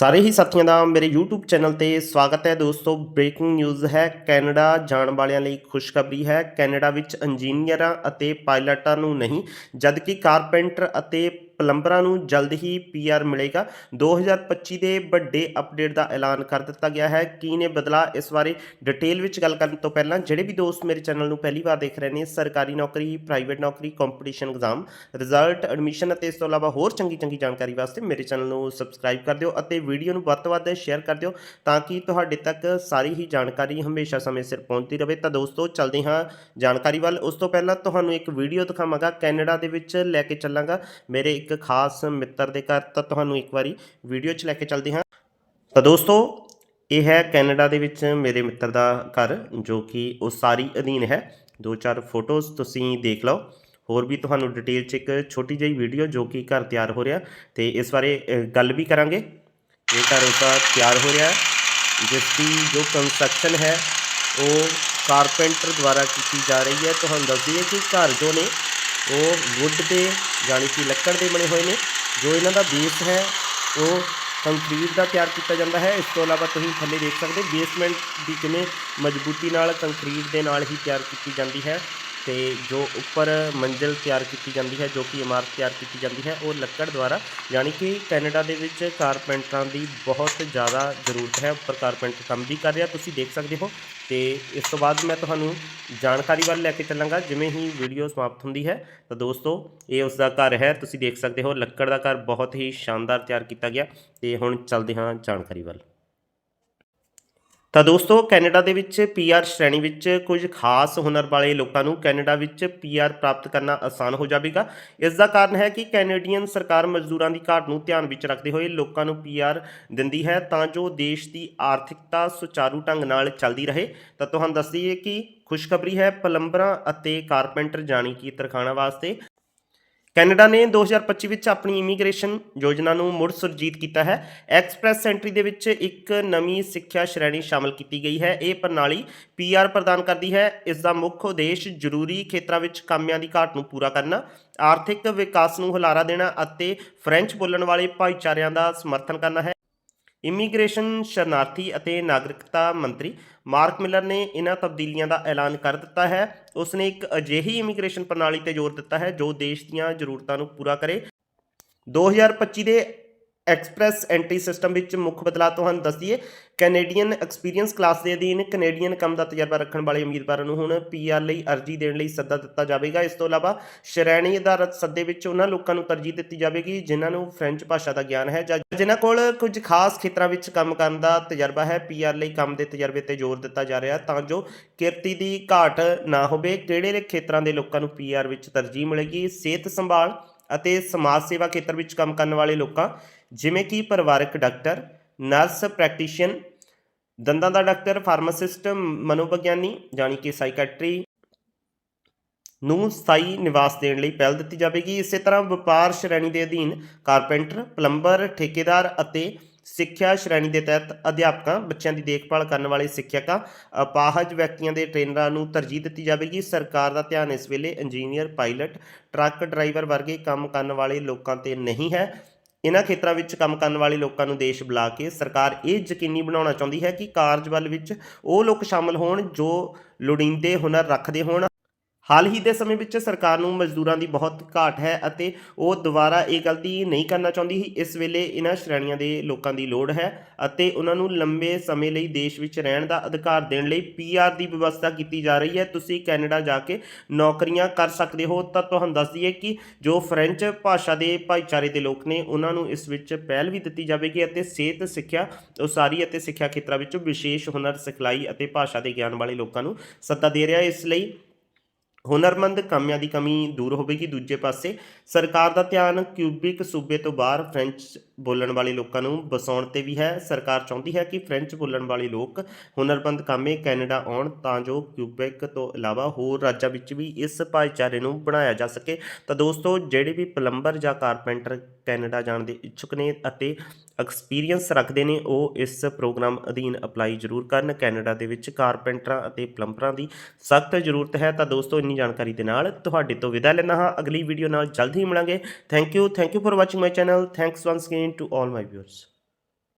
ਸਾਰੇ ਹੀ ਸਾਥੀਆਂ ਦਾ ਮੇਰੇ YouTube ਚੈਨਲ ਤੇ ਸਵਾਗਤ ਹੈ ਦੋਸਤੋ। ਬ੍ਰੇਕਿੰਗ ਨਿਊਜ਼ ਹੈ, ਕੈਨੇਡਾ ਜਾਣ ਵਾਲਿਆਂ ਲਈ ਖੁਸ਼ਖਬਰੀ ਹੈ। ਕੈਨੇਡਾ ਵਿੱਚ ਇੰਜੀਨੀਅਰਾਂ ਅਤੇ ਪਾਇਲਟਾਂ ਨੂੰ ਨਹੀਂ, ਜਦਕਿ ਕਾਰਪੈਂਟਰ ਅਤੇ ਪਲੰਬਰਾਂ ਨੂੰ ਜਲਦ ਹੀ ਪੀਆਰ ਮਿਲੇਗਾ। 2025 ਦੇ ਵੱਡੇ ਅਪਡੇਟ ਦਾ ਐਲਾਨ ਕਰ ਦਿੱਤਾ ਗਿਆ ਹੈ। ਕੀ ਨੇ ਬਦਲਾ ਇਸ ਬਾਰੇ ਡਿਟੇਲ ਵਿੱਚ ਗੱਲ ਕਰਨ ਤੋਂ ਪਹਿਲਾਂ ਜਿਹੜੇ ਵੀ ਦੋਸਤ ਮੇਰੇ ਚੈਨਲ ਨੂੰ ਪਹਿਲੀ ਵਾਰ ਦੇਖ ਰਹੇ ਨੇ, ਸਰਕਾਰੀ ਨੌਕਰੀ, ਪ੍ਰਾਈਵੇਟ ਨੌਕਰੀ ਕੰਪੀਟੀਸ਼ਨ ਐਗਜ਼ਾਮ ਰਿਜ਼ਲਟ ਐਡਮਿਸ਼ਨ ਅਤੇ ਇਸ ਤੋਂ ਇਲਾਵਾ ਹੋਰ ਚੰਗੀ ਚੰਗੀ ਜਾਣਕਾਰੀ ਵਾਸਤੇ ਮੇਰੇ ਚੈਨਲ ਨੂੰ ਸਬਸਕ੍ਰਾਈਬ ਕਰ ਦਿਓ ਅਤੇ ਵੀਡੀਓ ਨੂੰ ਵੱਧ ਤੋਂ ਵੱਧ ਸ਼ੇਅਰ ਕਰ ਦਿਓ ਤਾਂ ਕਿ ਤੁਹਾਡੇ ਤੱਕ ਸਾਰੀ ਹੀ ਜਾਣਕਾਰੀ ਹਮੇਸ਼ਾ ਸਮੇਂ ਸਿਰ ਪਹੁੰਚਦੀ ਰਹੇ। ਤਾਂ ਦੋਸਤੋ, ਚੱਲਦੇ ਹਾਂ ਜਾਣਕਾਰੀ ਵੱਲ। ਉਸ ਤੋਂ ਪਹਿਲਾਂ ਤੁਹਾਨੂੰ ਇੱਕ ਵੀਡੀਓ ਦਿਖਾਵਾਂਗਾ। ਕੈਨੇਡਾ ਦੇ ਵਿੱਚ ਲੈ ਕੇ ਚੱਲਾਂਗਾ। ਮੇਰੇ ਇੱਕ ਖਾਸ ਮਿੱਤਰ ਦੇ ਘਰ ਤਾਂ ਤੁਹਾਨੂੰ ਇੱਕ ਵਾਰੀ ਵੀਡੀਓ 'ਚ ਲੈ ਕੇ ਚੱਲਦੇ ਹਾਂ। ਤਾਂ ਦੋਸਤੋ, ਇਹ ਹੈ ਕੈਨੇਡਾ ਦੇ ਵਿੱਚ ਮੇਰੇ ਮਿੱਤਰ ਦਾ ਘਰ, ਜੋ ਕਿ ਉਹ ਸਾਰੀ ਅਧੀਨ ਹੈ। ਦੋ ਚਾਰ ਫੋਟੋਜ਼ ਤੁਸੀਂ ਦੇਖ ਲਓ। ਹੋਰ ਵੀ ਤੁਹਾਨੂੰ ਡਿਟੇਲ 'ਚ ਇੱਕ ਛੋਟੀ ਜਿਹੀ ਵੀਡੀਓ ਜੋ ਕਿ ਘਰ ਤਿਆਰ ਹੋ ਰਿਹਾ ਤੇ ਇਸ ਬਾਰੇ ਗੱਲ ਵੀ ਕਰਾਂਗੇ। ਇਹ ਘਰ ਉਸਦਾ ਤਿਆਰ ਹੋ ਰਿਹਾ ਜਿਸ ਦੀ ਜੋ ਕੰਸਟਰਕਸ਼ਨ ਹੈ, ਉਹ ਕਾਰਪੈਂਟਰ ਦੁਆਰਾ ਕੀਤੀ ਜਾ ਰਹੀ ਹੈ। ਤੁਹਾਨੂੰ ਦੱਸ ਦਈਏ ਕਿ ਘਰ ਜੋ ਨੇ ਉਹ ਵੁੱਡ ਤੇ ਯਾਨੀ ਕਿ ਲੱਕੜ ਦੇ ਬਣੇ ਹੋਏ ਨੇ। ਜੋ ਇਹਨਾਂ ਦਾ ਬੇਸ ਹੈ, ਉਹ ਕੰਕਰੀਟ ਦਾ ਤਿਆਰ ਕੀਤਾ ਜਾਂਦਾ ਹੈ। ਇਸ ਤੋਂ ਇਲਾਵਾ ਤੁਸੀਂ ਥੱਲੇ ਦੇਖ ਸਕਦੇ ਬੇਸਮੈਂਟ ਦੀ ਕਿਵੇਂ ਮਜ਼ਬੂਤੀ ਨਾਲ ਕੰਕਰੀਟ ਦੇ ਨਾਲ ਹੀ ਤਿਆਰ ਕੀਤੀ ਜਾਂਦੀ ਹੈ। ਤੇ ਜੋ ਉੱਪਰ ਮੰਜ਼ਿਲ ਤਿਆਰ ਕੀਤੀ ਜਾਂਦੀ ਹੈ, ਜੋ ਕਿ ਇਮਾਰਤ ਤਿਆਰ ਕੀਤੀ ਜਾਂਦੀ ਹੈ, ਉਹ ਲੱਕੜ ਦੁਆਰਾ, ਯਾਨੀ ਕਿ ਕੈਨੇਡਾ ਦੇ ਵਿੱਚ ਕਾਰਪੈਂਟਰਾਂ ਦੀ ਬਹੁਤ ਜ਼ਿਆਦਾ ਜ਼ਰੂਰਤ ਹੈ, ਉੱਪਰ ਕਾਰਪੈਂਟਰ ਕੰਮ ਵੀ ਕਰ ਰਿਹਾ, ਤੁਸੀਂ ਦੇਖ ਸਕਦੇ ਹੋ। ਤੇ ਇਸ ਤੋਂ ਬਾਅਦ ਮੈਂ ਤੁਹਾਨੂੰ ਜਾਣਕਾਰੀ ਵੱਲ ਲੈ ਕੇ ਚੱਲਾਂਗਾ, ਜਿਵੇਂ ਹੀ ਵੀਡੀਓ ਸਮਾਪਤ ਹੁੰਦੀ ਹੈ, ਤਾਂ ਦੋਸਤੋ, ਇਹ ਉਸ ਦਾ ਘਰ ਹੈ, ਤੁਸੀਂ ਦੇਖ ਸਕਦੇ ਹੋ, ਲੱਕੜ ਦਾ ਘਰ ਬਹੁਤ ਹੀ ਸ਼ਾਨਦਾਰ ਤਿਆਰ ਕੀਤਾ ਗਿਆ। ਤੇ ਹੁਣ ਚੱਲਦੇ ਹਾਂ ਜਾਣਕਾਰੀ ਵੱਲ। ਤਾਂ ਦੋਸਤੋ, ਕੈਨੇਡਾ ਦੇ ਵਿੱਚ ਪੀਆਰ ਸ਼੍ਰੇਣੀ ਵਿੱਚ ਕੁਝ ਖਾਸ ਹੁਨਰ ਵਾਲੇ ਲੋਕਾਂ ਨੂੰ ਕੈਨੇਡਾ ਵਿੱਚ ਪੀਆਰ ਪ੍ਰਾਪਤ ਕਰਨਾ ਆਸਾਨ ਹੋ ਜਾਵੇਗਾ। ਇਸ ਦਾ ਕਾਰਨ ਹੈ ਕਿ ਕੈਨੇਡੀਅਨ ਸਰਕਾਰ ਮਜ਼ਦੂਰਾਂ ਦੀ ਘਾਟ ਨੂੰ ਧਿਆਨ ਵਿੱਚ ਰੱਖਦੇ ਹੋਏ ਲੋਕਾਂ ਨੂੰ ਪੀਆਰ ਦਿੰਦੀ ਹੈ ਤਾਂ ਜੋ ਦੇਸ਼ ਦੀ ਆਰਥਿਕਤਾ ਸੁਚਾਰੂ ਢੰਗ ਨਾਲ ਚੱਲਦੀ ਰਹੇ। ਤਾਂ ਤੁਹਾਨੂੰ ਦੱਸ ਦਈਏ ਕਿ ਖੁਸ਼ਖਬਰੀ ਹੈ ਪਲੰਬਰਾਂ ਅਤੇ ਕਾਰਪੈਂਟਰ ਜਾਣੀ ਕਿ ਤਰਖਾਣਾ ਵਾਸਤੇ। ਕੈਨੇਡਾ ਨੇ 2025 ਵਿੱਚ ਆਪਣੀ ਇਮੀਗ੍ਰੇਸ਼ਨ ਯੋਜਨਾ ਨੂੰ ਮੁੜ ਸੁਰਜੀਤ ਕੀਤਾ ਹੈ। ਐਕਸਪ੍ਰੈਸ ਐਂਟਰੀ ਦੇ ਵਿੱਚ ਇੱਕ ਨਵੀਂ ਸਿੱਖਿਆ ਸ਼੍ਰੇਣੀ ਸ਼ਾਮਲ ਕੀਤੀ ਗਈ ਹੈ। ਇਹ ਪ੍ਰਣਾਲੀ ਪੀਆਰ ਪ੍ਰਦਾਨ ਕਰਦੀ ਹੈ। ਇਸ ਦਾ ਮੁੱਖ ਉਦੇਸ਼ ਜ਼ਰੂਰੀ ਖੇਤਰਾਂ ਵਿੱਚ ਕਾਮਿਆਂ ਦੀ ਘਾਟ ਨੂੰ ਪੂਰਾ ਕਰਨਾ, ਆਰਥਿਕ ਵਿਕਾਸ ਨੂੰ ਹੁਲਾਰਾ ਦੇਣਾ ਅਤੇ ਫ੍ਰੈਂਚ ਬੋਲਣ ਵਾਲੇ ਭਾਈਚਾਰਿਆਂ ਦਾ ਸਮਰਥਨ ਕਰਨਾ ਹੈ। ਇਮੀਗ੍ਰੇਸ਼ਨ ਸ਼ਰਨਾਰਥੀ ਅਤੇ ਨਾਗਰਿਕਤਾ ਮੰਤਰੀ ਮਾਰਕ ਮਿਲਰ ਨੇ ਇਹਨਾਂ ਤਬਦੀਲੀਆਂ ਦਾ ਐਲਾਨ ਕਰ ਦਿੱਤਾ ਹੈ। ਉਸ ਨੇ ਇੱਕ ਅਜਿਹੀ ਇਮੀਗ੍ਰੇਸ਼ਨ ਪ੍ਰਣਾਲੀ ਤੇ ਜ਼ੋਰ ਦਿੱਤਾ ਹੈ ਜੋ ਦੇਸ਼ ਦੀਆਂ ਜ਼ਰੂਰਤਾਂ ਨੂੰ ਪੂਰਾ ਕਰੇ। 2025 ਦੇ ਐਕਸਪ੍ਰੈਸ ਐਂਟਰੀ ਸਿਸਟਮ ਵਿੱਚ ਮੁੱਖ ਬਦਲਾਅ ਤੁਹਾਨੂੰ ਦੱਸ ਦਈਏ ਕੈਨੇਡੀਅਨ ਐਕਸਪੀਰੀਅੰਸ ਕਲਾਸ ਦੇ ਅਧੀਨ ਕੈਨੇਡੀਅਨ ਕੰਮ ਦਾ ਤਜਰਬਾ ਰੱਖਣ ਵਾਲੇ ਉਮੀਦਵਾਰਾਂ ਨੂੰ ਹੁਣ ਪੀਆਰ ਲਈ ਅਰਜ਼ੀ ਦੇਣ ਲਈ ਸੱਦਾ ਦਿੱਤਾ ਜਾਵੇਗਾ। ਇਸ ਤੋਂ ਇਲਾਵਾ ਸ਼੍ਰੇਣੀ ਆਧਾਰਿਤ ਸੱਦੇ ਵਿੱਚ ਉਹਨਾਂ ਲੋਕਾਂ ਨੂੰ ਤਰਜੀਹ ਦਿੱਤੀ ਜਾਵੇਗੀ ਜਿਨ੍ਹਾਂ ਨੂੰ ਫ੍ਰੈਂਚ ਭਾਸ਼ਾ ਦਾ ਗਿਆਨ ਹੈ। ਜਾਂ ਜਿਨ੍ਹਾਂ ਕੋਲ ਕੁਝ ਖਾਸ ਖੇਤਰਾਂ ਵਿੱਚ ਕੰਮ ਕਰਨ ਦਾ ਤਜਰਬਾ ਹੈ ਪੀਆਰ ਲਈ ਕੰਮ ਦੇ ਤਜਰਬੇ ਤੇ ਜ਼ੋਰ ਦਿੱਤਾ ਜਾ ਰਿਹਾ ਤਾਂ ਜੋ ਕਿਰਤੀ ਦੀ ਘਾਟ ਨਾ ਹੋਵੇ। ਕਿਹੜੇ ਖੇਤਰਾਂ ਦੇ ਲੋਕਾਂ ਨੂੰ ਪੀਆਰ ਵਿੱਚ ਤਰਜੀਹ ਮਿਲੇਗੀ? ਸਿਹਤ ਸੰਭਾਲ ਅਤੇ ਸਮਾਜ ਸੇਵਾ ਖੇਤਰ ਵਿੱਚ ਕੰਮ ਕਰਨ ਵਾਲੇ ਲੋਕਾਂ, ਜਿਵੇਂ ਕਿ ਪਰਿਵਾਰਕ ਡਾਕਟਰ, ਨਰਸ, ਪ੍ਰੈਕਟੀਸ਼ੀਅਨ, ਦੰਦਾਂ ਦਾ ਡਾਕਟਰ, ਫਾਰਮਾਸਿਸਟ, ਮਨੋਵਿਗਿਆਨੀ ਜਾਣੀ ਕਿ ਸਾਈਕੈਟਰੀ ਨੂੰ ਸਥਾਈ ਨਿਵਾਸ ਦੇਣ ਲਈ ਪਹਿਲ ਦਿੱਤੀ ਜਾਵੇਗੀ। ਇਸੇ ਤਰ੍ਹਾਂ ਵਪਾਰ ਸ਼੍ਰੇਣੀ ਦੇ ਅਧੀਨ ਕਾਰਪੈਂਟਰ, ਪਲੰਬਰ, ਠੇਕੇਦਾਰ ਅਤੇ ਸਿੱਖਿਆ ਸ਼੍ਰੇਣੀ ਦੇ ਤਹਿਤ ਅਧਿਆਪਕਾਂ, ਬੱਚਿਆਂ ਦੀ ਦੇਖਭਾਲ ਕਰਨ ਵਾਲੇ ਸਿੱਖਿਅਕਾਂ, ਅਪਾਹਜ ਵਿਅਕਤੀਆਂ ਦੇ ਟ੍ਰੇਨਰਾਂ ਨੂੰ ਤਰਜੀਹ ਦਿੱਤੀ ਜਾਵੇਗੀ। ਸਰਕਾਰ ਦਾ ਧਿਆਨ ਇਸ ਵੇਲੇ ਇੰਜੀਨੀਅਰ, ਪਾਇਲਟ, ਟਰੱਕ ਡਰਾਈਵਰ ਵਰਗੇ ਕੰਮ ਕਰਨ ਵਾਲੇ ਲੋਕਾਂ ਤੇ ਨਹੀਂ ਹੈ। ਇਨ੍ਹਾਂ ਖੇਤਰਾਂ ਵਿੱਚ ਕੰਮ ਕਰਨ ਵਾਲੇ ਲੋਕਾਂ ਨੂੰ ਦੇਸ਼ ਬੁਲਾ ਕੇ ਸਰਕਾਰ ਇਹ ਯਕੀਨੀ ਬਣਾਉਣਾ ਚਾਹੁੰਦੀ ਹੈ ਕਿ ਕਾਰਜ ਵੱਲ ਵਿੱਚ ਉਹ ਲੋਕ ਸ਼ਾਮਲ ਹੋਣ ਜੋ ਲੋੜੀਂਦੇ ਹੁਨਰ ਰੱਖਦੇ ਹੋਣ। ਹਾਲ ਹੀ ਦੇ ਸਮੇਂ ਵਿੱਚ ਸਰਕਾਰ ਨੂੰ ਮਜ਼ਦੂਰਾਂ ਦੀ ਬਹੁਤ ਘਾਟ ਹੈ ਅਤੇ ਉਹ ਦੁਬਾਰਾ ਇਹ ਗਲਤੀ ਨਹੀਂ ਕਰਨਾ ਚਾਹੁੰਦੀ। ਇਸ ਵੇਲੇ ਇਹਨਾਂ ਸ਼੍ਰੇਣੀਆਂ ਦੇ ਲੋਕਾਂ ਦੀ ਲੋੜ ਹੈ ਅਤੇ ਉਹਨਾਂ ਨੂੰ ਲੰਬੇ ਸਮੇਂ ਲਈ ਦੇਸ਼ ਵਿੱਚ ਰਹਿਣ ਦਾ ਅਧਿਕਾਰ ਦੇਣ ਲਈ ਪੀਆਰ ਦੀ ਵਿਵਸਥਾ ਕੀਤੀ ਜਾ ਰਹੀ ਹੈ। ਤੁਸੀਂ ਕੈਨੇਡਾ ਜਾ ਕੇ ਨੌਕਰੀਆਂ ਕਰ ਸਕਦੇ ਹੋ। ਤਾਂ ਤੁਹਾਨੂੰ ਦੱਸ ਦਈਏ ਕਿ ਜੋ ਫ੍ਰੈਂਚ ਭਾਸ਼ਾ ਦੇ ਭਾਈਚਾਰੇ ਦੇ ਲੋਕ ਨੇ, ਉਹਨਾਂ ਨੂੰ ਇਸ ਵਿੱਚ ਪਹਿਲ ਵੀ ਦਿੱਤੀ ਜਾਵੇਗੀ ਅਤੇ ਸਿਹਤ, ਸਿੱਖਿਆ, ਉਸਾਰੀ ਅਤੇ ਸਿੱਖਿਆ ਖੇਤਰਾਂ ਵਿੱਚ ਵਿਸ਼ੇਸ਼ ਹੁਨਰ, ਸਿਖਲਾਈ ਅਤੇ ਭਾਸ਼ਾ ਦੇ ਗਿਆਨ ਵਾਲੇ ਲੋਕਾਂ ਨੂੰ ਸੱਦਾ ਦੇ ਰਿਹਾ ਇਸ ਲਈ ਹੁਨਰਮੰਦ ਕਾਮਿਆਂ ਦੀ ਕਮੀ ਦੂਰ ਹੋਵੇਗੀ। ਦੂਜੇ ਪਾਸੇ ਸਰਕਾਰ ਦਾ ਧਿਆਨ ਕਿਊਬਿਕ ਸੂਬੇ ਤੋਂ ਬਾਹਰ, ਫ੍ਰੈਂਚ ਬੋਲਣ ਵਾਲੇ ਲੋਕਾਂ ਨੂੰ ਵਸਾਉਣ ਤੇ ਵੀ ਹੈ। ਸਰਕਾਰ ਚਾਹੁੰਦੀ ਹੈ ਕਿ ਫ੍ਰੈਂਚ ਬੋਲਣ ਵਾਲੇ ਲੋਕ ਹੁਨਰਮੰਦ ਕਾਮੇ ਕੈਨੇਡਾ ਆਉਣ ਤਾਂ ਜੋ ਕਿਊਬਿਕ ਤੋਂ ਇਲਾਵਾ ਹੋਰ ਰਾਜਾਂ ਵਿੱਚ ਵੀ ਇਸ ਭਾਈਚਾਰੇ ਨੂੰ ਬਣਾਇਆ ਜਾ ਸਕੇ। ਤਾਂ ਦੋਸਤੋ, ਜਿਹੜੇ ਵੀ ਪਲੰਬਰ ਜਾਂ ਕਾਰਪੈਂਟਰ ਕੈਨੇਡਾ ਜਾਣ ਦੇ ਇੱਛੁਕ ਨੇ ਅਤੇ ਐਕਸਪੀਰੀਅੰਸ ਰੱਖਦੇ ਨੇ, ਉਹ ਇਸ ਪ੍ਰੋਗਰਾਮ ਅਧੀਨ ਅਪਲਾਈ ਜ਼ਰੂਰ ਕਰਨ। ਕੈਨੇਡਾ ਦੇ ਵਿੱਚ ਕਾਰਪੈਂਟਰਾਂ ਅਤੇ ਪਲੰਬਰਾਂ ਦੀ ਸਖਤ ਜ਼ਰੂਰਤ ਹੈ। ਤਾਂ ਦੋਸਤੋ, ਇੰਨੀ ਜਾਣਕਾਰੀ ਦੇ ਨਾਲ ਤੁਹਾਡੇ ਤੋਂ ਵਿਦਾ ਲੈਣਾ ਹਾਂ। ਅਗਲੀ ਵੀਡੀਓ ਨਾਲ ਜਲਦੀ ਹੀ ਮਿਲਾਂਗੇ। Thank you thank you for watching my channel thanks once again to all my viewers.